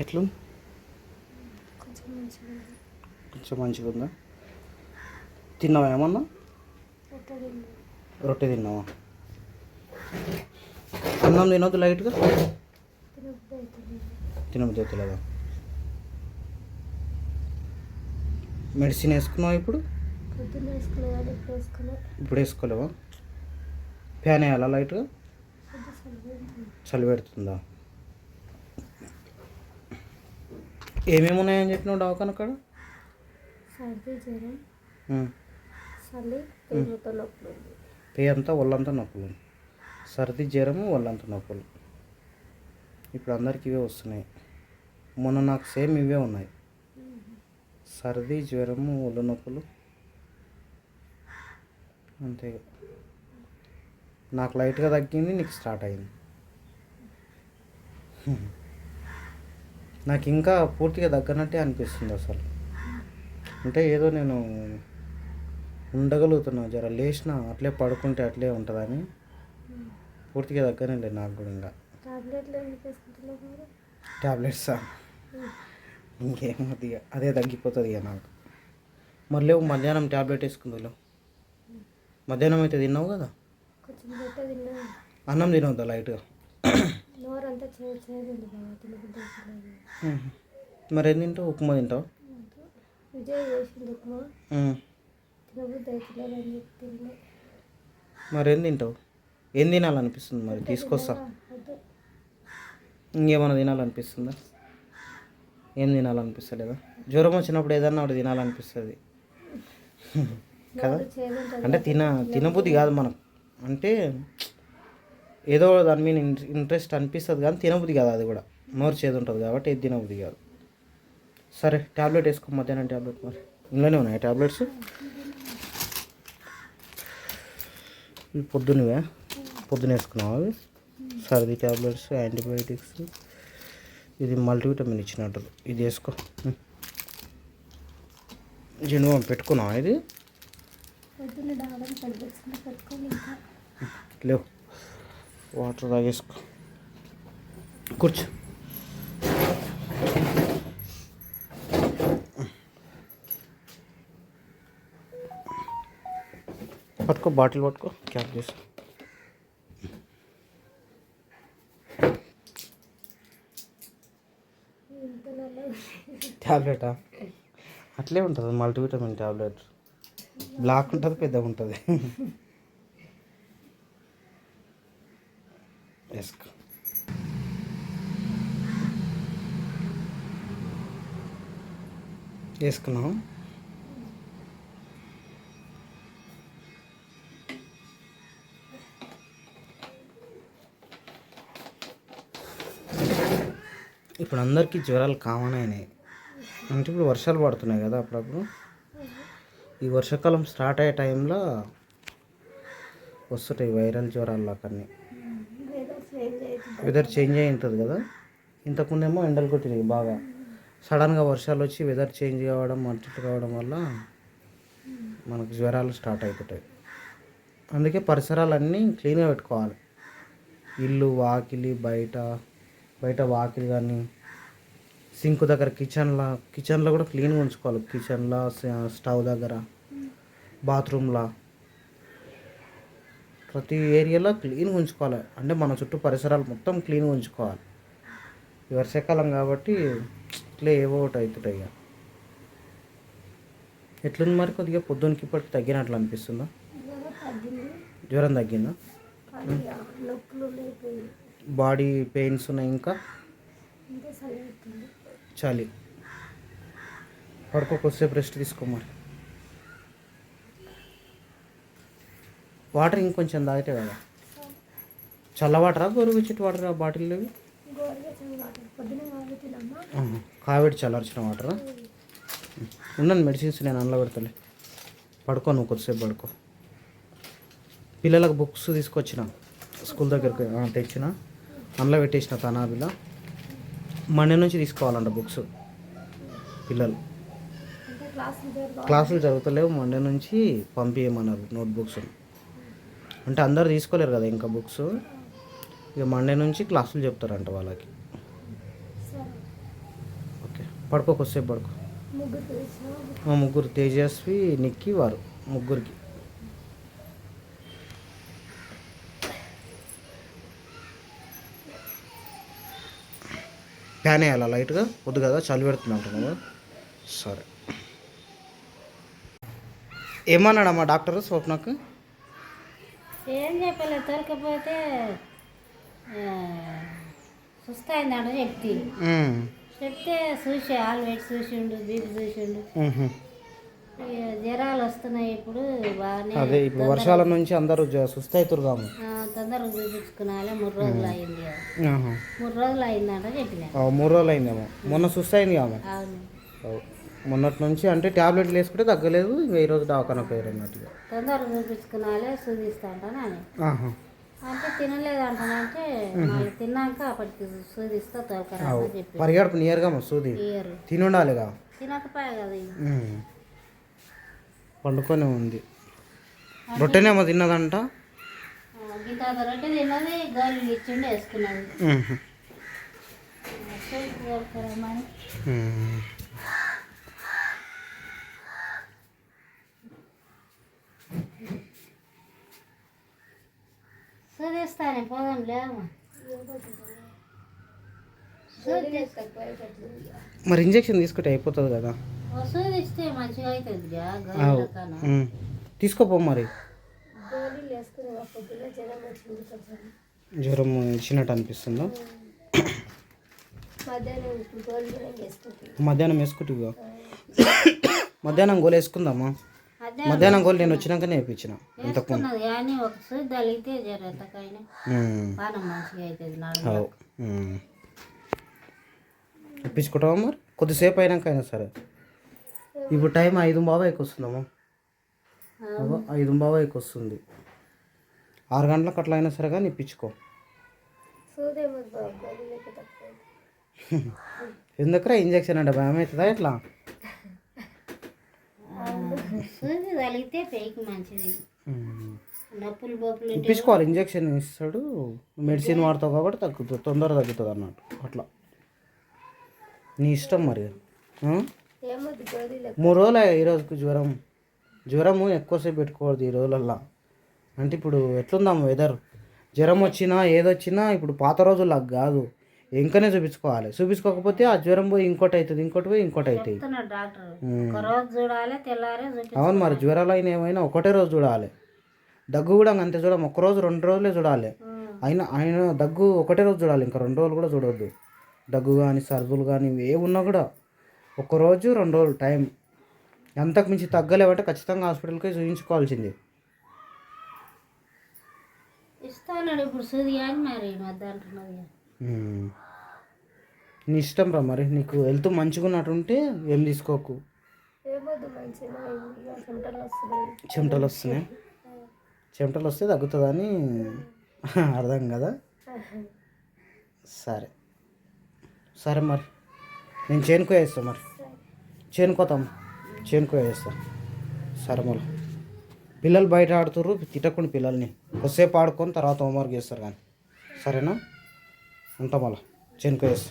ఎట్లు కొంచెం మంచిగా ఉంది తిన్నావా ఏమన్నా? రొట్టె తిన్నా. రొట్టె తిన్నావా? అన్నం తినొద్దు లైట్గా? తినబుద్ధి అవుతుంది మెడిసిన్ వేసుకున్నావా ఇప్పుడు? ఇప్పుడు వేసుకోలేవా? ఫ్యాన్ వేయాలా లైట్గా? చలి పెడుతుందా? ఏమేమి ఉన్నాయని చెప్పినావు దవాఖాన కాడ సర్ది జ్వరం. చలి నొప్పులు ఉంది. పే అంతా ఒళ్ళంతా నొప్పులు సర్ది జ్వరము ఒళ్ళంతా నొప్పులు. ఇప్పుడు అందరికి ఇవే వస్తున్నాయి. మొన్న నాకు సేమ్ ఇవే ఉన్నాయి. సర్ది జ్వరము ఒళ్ళు నొప్పులు. అంతే నాకు లైట్గా తగ్గింది నీకు స్టార్ట్ అయింది. నాకు ఇంకా పూర్తిగా తగ్గనట్టే అనిపిస్తుంది అసలు. అంటే ఏదో నేను ఉండగలుగుతున్నా జర లేచిన అట్లే పడుకుంటే అట్లే ఉంటుందని. పూర్తిగా దగ్గరనే లేదు నాకు కూడా ఇంకా. ట్యాబ్లెట్సా ఇంకేమవుతుంది ఇక అదే తగ్గిపోతుంది ఇక నాకు. మళ్ళీ మధ్యాహ్నం ట్యాబ్లెట్ వేసుకుందో మధ్యాహ్నం అయితే తిన్నావు కదా? అన్నం తినవద్దా లైట్గా? అంతా ఉంది తినబుద్ధి అవుతలేదు మరి ఏం తింటావు? ఉప్మా తింటావు? విజయ్ చేసింది ఉప్మా. ఉమ్. తినబుద్ధి అవుతలేదు అని చెప్పి తినలే మరి ఏం తింటావు? ఏం తినాలనిపిస్తుంది మరి? తీసుకొస్తా. ఇంకేమైనా తినాలనిపిస్తుందా? ఏం తినాలనిపిస్తలేదా? జ్వరం వచ్చినప్పుడు ఏదన్నా ఒకటి తినాలనిపిస్తుంది. కదా? అంటే తిన తినబుద్ధి కాదు మనం. అంటే ఏదో దాని మీద ఇంట్రె- ఇంట్రెస్ట్ అనిపిస్తుంది కానీ తినబుద్ధి కాదు అది కూడా. నోరు చేదు ఉంటుంది కాబట్టి ఇది తినబుద్ధి కాదు. సరే ట్యాబ్లెట్ వేసుకో మధ్యాహ్నం ట్యాబ్లెట్ మరి. ఇంట్లోనే ఉన్నాయి ట్యాబ్లెట్స్ ఇవి పొద్దునవే పొద్దున వేసుకున్నావు అవి? సర్ది ట్యాబ్లెట్స్ యాంటీబయాటిక్స్. ఇది మల్టీవిటమిన్ ఇచ్చినట్టు. ఇది వేసుకో. జెండు పెట్టుకున్నావా ఇది? లేవు. వాటర్ తాగేసుకో. కూర్చో. పట్టుకో బాటిల్ పట్టుకో క్యాప్ చేసి ఇంత నల్లగా ట్యాబ్లెటా అట్లే ఉంటుంది మల్టీవిటమిన్ ట్యాబ్లెట్ బ్లాక్ ఉంటుంది పెద్దగా ఉంటుంది వేసుకో వేసుకున్నాం ఇప్పుడు అందరికీ జ్వరాలు కామన్ అయినాయి అంటే ఇప్పుడు వర్షాలు పడుతున్నాయి కదా అప్పుడప్పుడు. ఈ వర్షాకాలం స్టార్ట్ అయ్యే టైంలో వస్తుంటాయి వైరల్ జ్వరాలు అక్కడనే వెదర్ చేంజ్ అయి ఉంటుంది కదా. ఇంతకుముందేమో ఎండలు కొట్టినాయి బాగా. సడన్గా వర్షాలు వచ్చి వెదర్ చేంజ్ కావడం అటు కావడం వల్ల మనకు జ్వరాలు స్టార్ట్ అయిపోతాయి. అందుకే పరిసరాలన్నీ క్లీన్గా పెట్టుకోవాలి. ఇల్లు వాకిలి బయట బయట వాకిలి కానీ సింక్ దగ్గర కిచెన్లో కిచెన్లో కూడా క్లీన్గా ఉంచుకోవాలి. కిచెన్లో స్టవ్ దగ్గర బాత్రూమ్లో ప్రతి ఏరియాలో క్లీన్గా ఉంచుకోవాలి. అంటే మన చుట్టూ పరిసరాలు మొత్తం క్లీన్గా ఉంచుకోవాలి. ఈ వర్షాకాలం కాబట్టి ఇట్లా ఏవో ఒకటి అవుతుంటాయి ఇక. ఎట్లుంది మరి కొద్దిగా పొద్దున్నకి ఇప్పటికి తగ్గినట్లు అనిపిస్తుందా? జ్వరం తగ్గిందా? బాడీ పెయిన్స్ ఉన్నాయి ఇంకా? చలి. పడుకో కొద్దిసేపు రెస్ట్ తీసుకో వాటర్ ఇంకొంచెం తాగితే కదా. చల్ల వాటరా గోరువెచ్చటి వాటరా బాటిల్లో ఆహా. కావేడి చల్లార్చిన వాటరా? ఉన్నాను మెడిసిన్స్ నేను అందులో పెడతలే. పడుకో నువ్వు కొద్దిసేపు పడుకో. పిల్లలకు బుక్స్ తీసుకొచ్చిన. స్కూల్ దగ్గరికి తెచ్చిన. అందులో పెట్టేసిన తనాబిలో. మండే నుంచి తీసుకోవాలంట బుక్స్ పిల్లలు. క్లాసులు జరుగుతలేవు మండే నుంచి పంపించమన్నారు నోట్బుక్స్ అంటే అందరు తీసుకోలేరు కదా ఇంకా బుక్స్. ఇక మండే నుంచి క్లాసులు చెప్తారంట వాళ్ళకి. ఓకే పడుకో కొద్దిసేపు పడుకో. ముగ్గురు మా ముగ్గురు తేజస్వి నిక్కి వారు ముగ్గురికి. ఫ్యాన్ వేయాలా లైట్గా? వద్దు కదా చలి పెడుతుందంట కదా. సరే. ఏమన్నాడమ్మా డాక్టర్ స్వప్నకు? ఏం చెప్పలేదు తొలకపోతే సుస్తయిందంట చెప్తే. చెప్తే చూసి ఆల్వేట్ చూసిండు బీపీ చూసిండు జ్వరాలు వస్తున్నాయి ఇప్పుడు బాగానే అదే ఇప్పుడు వర్షాల నుంచి అందరూ కాము ఆ, తొందరగా చూపించుకున్నాలే మూడు రోజులు అయింది. మూడు రోజులు అయిందంట చెప్పిన. మూడు రోజులు అయిందేమో. మొన్న సుస్తయింది కాము అవును. అవు. మొన్నటి నుంచి అంటే ట్యాబ్లెట్లు వేసుకుంటే తగ్గలేదు ఇంకా ఈరోజు దవాఖాన పోయారు అన్నట్టుగా తొందరగా చూపించుకున్నాలే సూదిస్తా అంటానని ఆహా. అంటే తినలేదు మళ్ళీ తిన్నాక అప్పటికి సూదిస్తా. అని చెప్పి. పరిగెడుపు నియర్గా సూది. ఇయ్యరు తిని ఉండాలిగా తినకపోయా కదా. పండుకొని ఉంది. రొట్టెనేమో తిన్నదంట? గింత రొట్టె తిన్నది గోళీలు ఇచ్చిండి వేసుకున్నది. పోదాం మరి ఇంజెక్షన్ తీసుకుంటే అయిపోతుంది కదా. మంచిగా అవుతుంది. తీసుకోపో మరి. జ్వరం ఇచ్చినట్టు అనిపిస్తుందా? మధ్యాహ్నం వేసుకుంటుంది మధ్యాహ్నం గోలు వేసుకుందామా? మధ్యాహ్నం గోలు నేను వచ్చినాకనే వేయించిన వేసుకున్నది కానీ ఒక సూది తగిలితే జరగతకైనా పానం మంచిగా అవుతుంది నడుము. అవు ఉమ్. ఇప్పించుకుంటావా మరి? కొద్దిసేపు అయినాక అయినా సరే. ఇప్పుడు టైం ఐదు బాబాయికి వస్తుందమ్మా. ఐదు బాబాయికి వస్తుంది. ఆరు గంటలకు అట్లా అయినా సరే కానీ ఇప్పించుకో ఎందుకురా ఇంజక్షన్ అంటే? భయం అవుతుందా ఎట్లా? మంచిది. నొప్పులు బొప్పులు ఇప్పించుకోవాలి ఇంజక్షన్ ఇస్తాడు. మెడిసిన్ వాడతావు కాబట్టి తగ్గుతుంది తొందర తగ్గుతుంది అన్నట్టు అట్లా. నీ ఇష్టం మరి. మూడు రోజులు ఈరోజుకి జ్వరం. జ్వరము ఎక్కువసేపు పెట్టుకోవద్దు ఈ రోజులల్లా. అంటే ఇప్పుడు ఎట్లుందాం వెదర్ జ్వరం వచ్చినా ఏదొచ్చినా ఇప్పుడు పాత రోజుల్లో కాదు. ఇంకనే చూపించుకోవాలి. చూపించుకోకపోతే ఆ జ్వరం పోయి ఇంకోటి అవుతుంది ఇంకోటి పోయి ఇంకోటి అవుతాయి అవును మరి జ్వరాలు అయినా ఏమైనా ఒకటే రోజు చూడాలి. దగ్గు కూడా అంతే చూడం ఒక రోజు రెండు రోజులే చూడాలి. అయినా ఆయన దగ్గు ఒకటే రోజు చూడాలి ఇంకా రెండు రోజులు కూడా చూడవద్దు దగ్గు కానీ సర్దులు కానీ ఏ ఉన్నా కూడా ఒక రోజు రెండు రోజులు టైం. ఎంతకు మించి తగ్గలేవంటే ఖచ్చితంగా హాస్పిటల్కి చూపించుకోవాల్సింది ఇస్తాడు ఇప్పుడు సూది కానీ మరి వద్ద అంటున్నది. నీ ఇష్టం రా మరి. నీకు హెల్త్ మంచిగా ఉన్నట్టుంటే ఏం తీసుకోకు. చెమటలు వస్తున్నాయి. చెమటలు వస్తే తగ్గుతుందని అర్థం కదా? సరే. సరే మరి. నేను చేనుకో వేస్తా మరి. చేనుకోతాం. చేనుకో వేస్తా. సరే మళ్ళీ పిల్లలు బయట ఆడుతుర్రు తిట్టకుండా పిల్లల్ని. కొద్దిసేపు ఆడుకొని తర్వాత హోంవర్క్ చేస్తారు కానీ. సరేనా? ఉంటాం అలా. చేనుకో వేస్తా